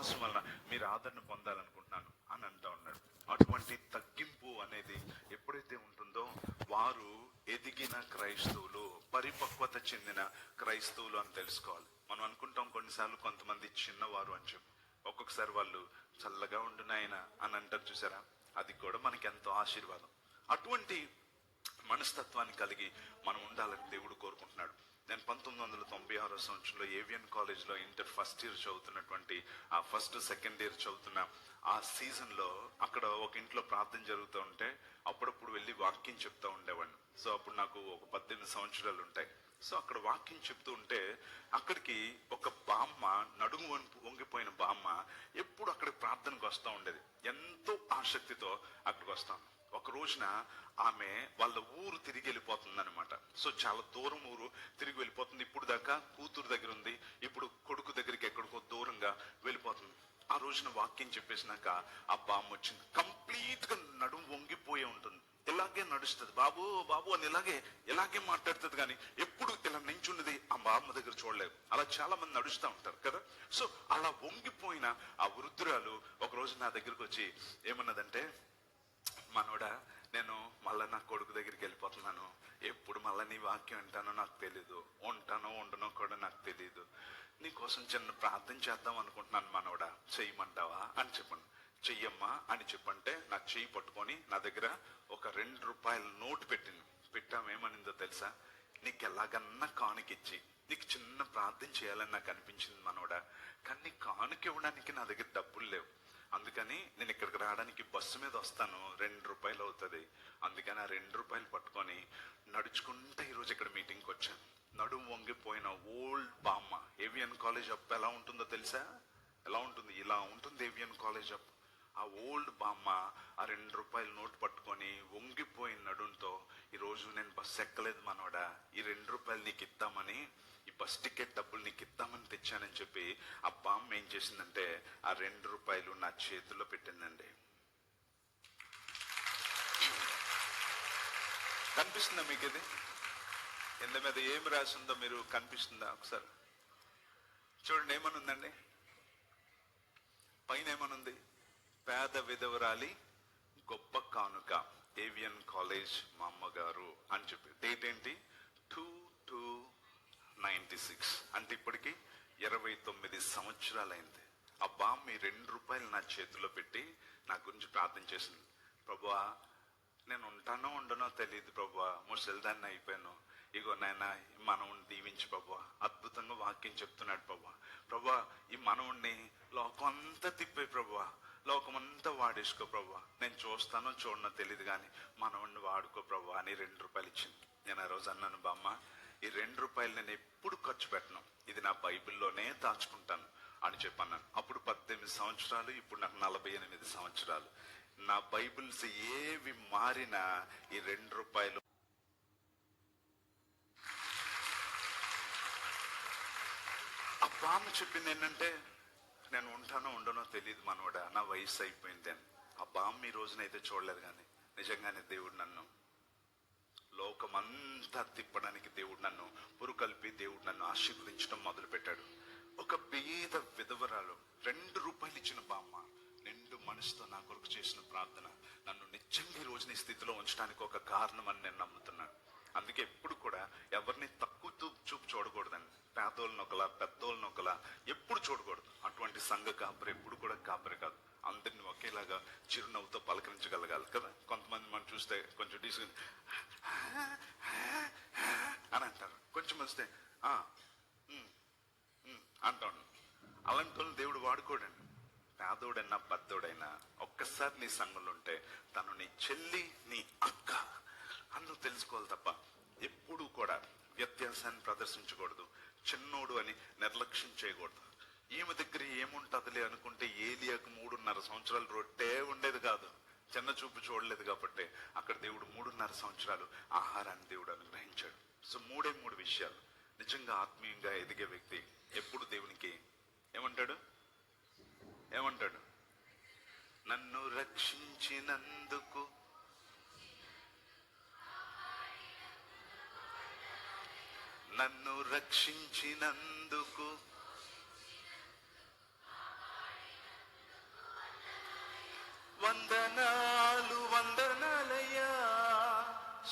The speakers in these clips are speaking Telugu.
విశ్వాసం వలన మీరు ఆదరణ పొందాలనుకుంటున్నాను అని అంటా ఉన్నాడు. అటువంటి తగ్గింపు అనేది ఎప్పుడైతే ఉంటుందో వారు ఎదిగిన క్రైస్తవులు పరిపక్వత చెందిన క్రైస్తవులు అని తెలుసుకోవాలి. మనం అనుకుంటాం కొన్నిసార్లు కొంతమంది చిన్నవారు అని చెప్పి. ఒక్కొక్కసారి వాళ్ళు చల్లగా ఉండునాయన అని అంటారు చూసారా? అది కూడా మనకి ఎంతో ఆశీర్వాదం. అటువంటి మనస్తత్వాన్ని కలిగి మనం ఉండాలని దేవుడు కోరుకుంటున్నాడు. నేను పంతొమ్మిది వందల తొంభై ఆరో సంవత్సరంలో ఏవియన్ కాలేజ్లో ఇంటర్ ఫస్ట్ ఇయర్ చదువుతున్నటువంటి ఆ ఫస్ట్ సెకండ్ ఇయర్ చదువుతున్న ఆ సీజన్లో అక్కడ ఒక ఇంట్లో ప్రార్థన జరుగుతూ ఉంటే అప్పుడప్పుడు వెళ్ళి వాక్యం చెప్తూ ఉండేవాడిని. సో అప్పుడు నాకు ఒక పద్దెనిమిది సంవత్సరాలు ఉంటాయి. సో అక్కడ వాక్యం చెప్తూ ఉంటే అక్కడికి ఒక బామ్మ నడుము వంపు- వంగిపోయిన బామ్మ ఎప్పుడు అక్కడికి ప్రార్థనకు వస్తూ ఉండేది. ఎంతో ఆసక్తితో అక్కడికి వస్తాను ఒక రోజున ఆమె వాళ్ళ ఊరు తిరిగి వెళ్ళిపోతుంది అనమాట సో చాలా దూరం ఊరు తిరిగి వెళ్ళిపోతుంది. ఇప్పుడు దాకా కూతురు దగ్గర ఉంది. ఇప్పుడు కొడుకు దగ్గరికి ఎక్కడికో దూరంగా వెళ్ళిపోతుంది. ఆ రోజున వాక్యం చెప్పేసినాక ఆ బామ్మ వచ్చింది. కంప్లీట్గా నడుము వంగిపోయి ఉంటుంది. ఇలాగే నడుస్తుంది. బాబు బాబు అని ఇలాగే ఇలాగే మాట్లాడుతుంది కానీ ఎప్పుడు ఇలా నించున్నది ఆ బామ్మ దగ్గర చూడలేదు. అలా చాలా మంది నడుస్తూ ఉంటారు కదా. సో అలా వంగిపోయిన ఆ వృద్ధురాలు ఒక రోజు నా దగ్గరకు వచ్చి ఏమన్నదంటే మనోడా నేను మళ్ళా నా కొడుకు దగ్గరికి వెళ్ళిపోతున్నాను. ఎప్పుడు మళ్ళా నీ వాక్యం వింటానో నాకు తెలీదు. ఉంటానో ఉండనో కూడా నాకు తెలీదు. నీకోసం చిన్న ప్రార్థన చేద్దాం అనుకుంటున్నాను మనోడా. చెయ్యమంటావా అని చెప్పండి. చెయ్యమ్మా అని చెప్పంటే నా చెయ్యి పట్టుకొని నా దగ్గర ఒక రెండు రూపాయల నోటు పెట్టింది. పెట్టామేమనిందో తెలుసా? నీకు ఎలాగన్నా కానుకిచ్చి నీకు చిన్న ప్రార్థన చేయాలని నాకు అనిపించింది మనోడా. కానీ నీ కానుక ఇవ్వడానికి నా దగ్గర డబ్బులు లేవు. అందుకని నేను ఇక్కడికి రావడానికి బస్సు మీద వస్తాను. రెండు రూపాయలు అవుతుంది. అందుకని ఆ రెండు రూపాయలు పట్టుకొని నడుచుకుంటే ఈరోజు ఇక్కడ మీటింగ్కి వచ్చాను. నడుము వంగిపోయిన ఓల్డ్ బామ్మ ఏవియన్ కాలేజ్ అప్ ఎలా ఉంటుందో తెలుసా? ఎలా ఉంటుంది? ఇలా ఉంటుంది ఏవియన్ కాలేజ్ అప్. ఆ ఓల్డ్ బామ్మ ఆ రెండు రూపాయలు నోట్ పట్టుకొని వంగిపోయిన నడుంతో ఈరోజు నేను బస్సు ఎక్కలేదు మనోడా ఈ రెండు రూపాయలు నీకు ఇద్దామని బస్ టికెట్ డబ్బులు నీకు ఇద్దామని తెచ్చానని చెప్పి ఆ బామ్మ ఏం చేసిందంటే ఆ రెండు రూపాయలు నా చేతిలో పెట్టిందండి. కనిపిస్తుందా మీకు ఇది ఇంద మీద ఏమి రాసి ఉందో మీరు కనిపిస్తుందా ఒకసారి? చూడండి ఏమనుందండి? పైన ఏమనుంది? పేద విధవరాలి గొప్ప కానుక ఏవియన్ కాలేజ్ మా అమ్మగారు అని చెప్పి. డేట్ ఏంటి? Two two ninety six. అంటే ఇప్పటికి ఇరవై తొమ్మిది సంవత్సరాలైంది. అబ్బా మీ రెండు రూపాయలు నా చేతిలో పెట్టి నా గురించి ప్రార్థన చేసింది. ప్రభువా నేను ఉంటానో ఉండనో తెలియదు ప్రభా ముసలిదాన్ని అయిపోయాను. ఇగో నాయన ఈ మనవుని దీవించి ప్రభా అద్భుతంగా వాక్యం చెప్తున్నాడు ప్రభా ప్రభా ఈ మనవుణ్ణి లోకం అంతా తిప్పే ప్రభా లోకం అంతా వాడేసుకో ప్రభా నేను చూస్తానో చూడనో తెలియదు కానీ మనవుణ్ణి వాడుకో ప్రభా అని రెండు రూపాయలు ఇచ్చింది. నేను ఆ రోజు అన్నాను బామ్మ ఈ రెండు రూపాయలు నేను ఎప్పుడు ఖర్చు పెట్టను. ఇది నా బైబిల్లోనే దాచుకుంటాను అని చెప్పన్నాను. అప్పుడు పద్దెనిమిది సంవత్సరాలు ఇప్పుడు నాకు నలభై ఎనిమిది సంవత్సరాలు. నా బైబిల్స్ ఏవి మారినా ఈ రెండు రూపాయలు ఆ బామ్మ చెప్పింది ఏంటంటే నేను ఉంటానో ఉండనో తెలియదు మనోడా నా వయసు అయిపోయింది అని. ఆ బామ్మ ఈ రోజునైతే చూడలేదు కానీ నిజంగానే దేవుడు నన్ను లోకమంతా తిప్పడానికి దేవుడు నన్ను పురుకల్పి దేవుడు నన్ను ఆశీర్వదించడం మొదలుపెట్టాడు. ఒక పేద విధవరాలు రెండు రూపాయలు ఇచ్చిన బామ్మ నిండు మనసుతో నా కొరకు చేసిన ప్రార్థన నన్ను నిజంగా ఈ రోజున ఈ స్థితిలో ఉంచడానికి ఒక కారణం అని నేను నమ్ముతున్నాను. అందుకే ఎప్పుడు కూడా ఎవరిని తక్కువ చూపు చూపు చూడకూడదండి. పేదోళ్ళని ఒకలా పెద్దోళ్ళని ఒకలా ఎప్పుడు చూడకూడదు. అటువంటి సంఘ కాపరి ఎప్పుడు కూడా కాపరి కాదు. అందరిని ఒకేలాగా చిరునవ్వుతో పలకరించగలగాలి కదా. కొంతమంది మనం చూస్తే కొంచెం డీసెంట్ అని అంటారు. కొంచెం వస్తే "ఆ, అంటాడు. అలాంటి దేవుడు వాడుకోడండి. పేదోడైనా పెద్దోడైనా ఒక్కసారి నీ సంఘంలో ఉంటే తను నీ చెల్లి నీ అక్క. అందరూ తెలుసుకోవాలి తప్ప ఎప్పుడూ కూడా వ్యత్యాసాన్ని ప్రదర్శించకూడదు. చిన్నోడు అని నిర్లక్ష్యం చేయకూడదు. ఈమె దగ్గర ఏముంటుందిలే అనుకుంటే ఏలియాకు మూడున్నర సంవత్సరాలు రొట్టే ఉండేది కాదు. చిన్న చూపు చూడలేదు కాబట్టి అక్కడ దేవుడు మూడున్నర సంవత్సరాలు ఆహారాన్ని దేవుడు అనుగ్రహించాడు. సో మూడే మూడు విషయాలు. నిజంగా ఆత్మీయంగా ఎదిగే వ్యక్తి ఎప్పుడు దేవునికి ఏమంటాడు? ఏమంటాడు? నన్ను రక్షించినందుకు నన్ను రక్షించినందుకు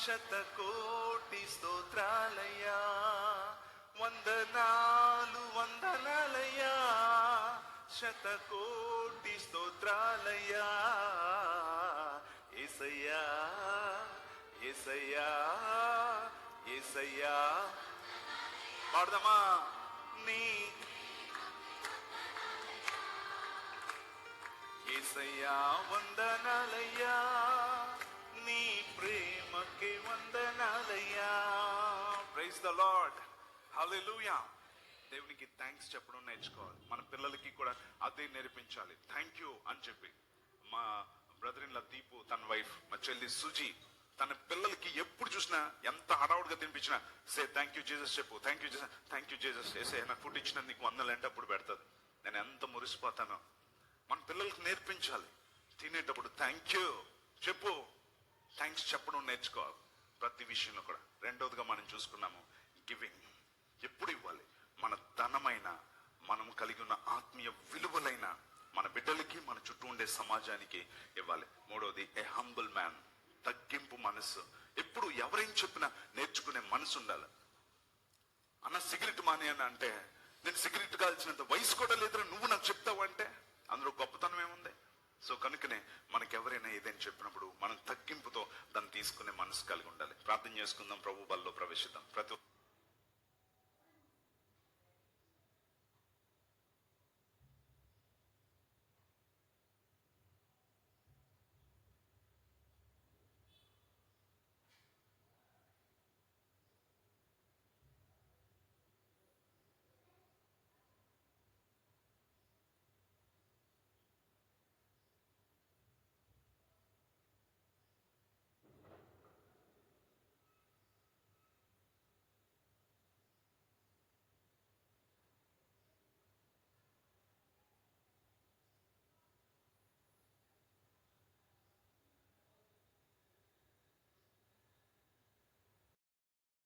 శతకోటి స్తోత్రాలయా వందనాలు వందనాలయా శతకోటి స్తోత్రాలయా ఏసయ్యా ఏసయ్యా ఏసయ్యా. పాడదామా? నీ ఏసయ్యా వందనాలయ్యా. ప్రేమకి వందనాలయ్యా. ప్రైజ్ ద లార్డ్ హల్లెలూయా దేవునికి థ్యాంక్స్ చెప్పడం నేర్చుకోవాలి. మన పిల్లలకి కూడా అదే నేర్పించాలి. థ్యాంక్ యూ అని చెప్పి. మా బ్రదర్ ఇన్ దీపు తన వైఫ్ మా చెల్లి సుజి తన పిల్లలకి ఎప్పుడు చూసినా ఎంత హడావుడిగా తినిపించినా సే థ్యాంక్ యూ జీసస్ చెప్పు thank you Jesus thank you Jesus ఏసే నాకు ఫుడ్ ఇచ్చిన నీకు వందలంటే అప్పుడు పెడతాది నేను ఎంత మురిసిపోతానో. మన పిల్లలకు నేర్పించాలి. తినేటప్పుడు థ్యాంక్ యూ చెప్పు. థ్యాంక్స్ చెప్పడం నేర్చుకోవాలి. ప్రతి విషయంలో కూడా. రెండవదిగా మనం చూసుకున్నాము గివింగ్ ఎప్పుడు ఇవ్వాలి? మన ధనమైన మనం కలిగి ఉన్న ఆత్మీయ విలువలైన మన బిడ్డలకి మన చుట్టూ ఉండే సమాజానికి ఇవ్వాలి. మూడవది ఏ హంబుల్ మ్యాన్ తగ్గింపు మనసు ఎప్పుడు ఎవరేం చెప్పినా నేర్చుకునే మనసు ఉండాలి. అన్న సిగరెట్ మానే అని అంటే నేను సిగరెట్ కాల్చినంత వయసు కూడా లేదురా నువ్వు నాకు చెప్తావు అంటే అందులో గొప్పతనం ఏముంది సో కనుకనే మనకి ఎవరైనా ఏదైనా చెప్పినప్పుడు మనం తగ్గింపుతో దాన్ని తీసుకునే మనసు కలిగి ఉండాలి ప్రార్థన చేసుకుందాం ప్రభు బల్లో ప్రవేశిద్దాం. ప్రతి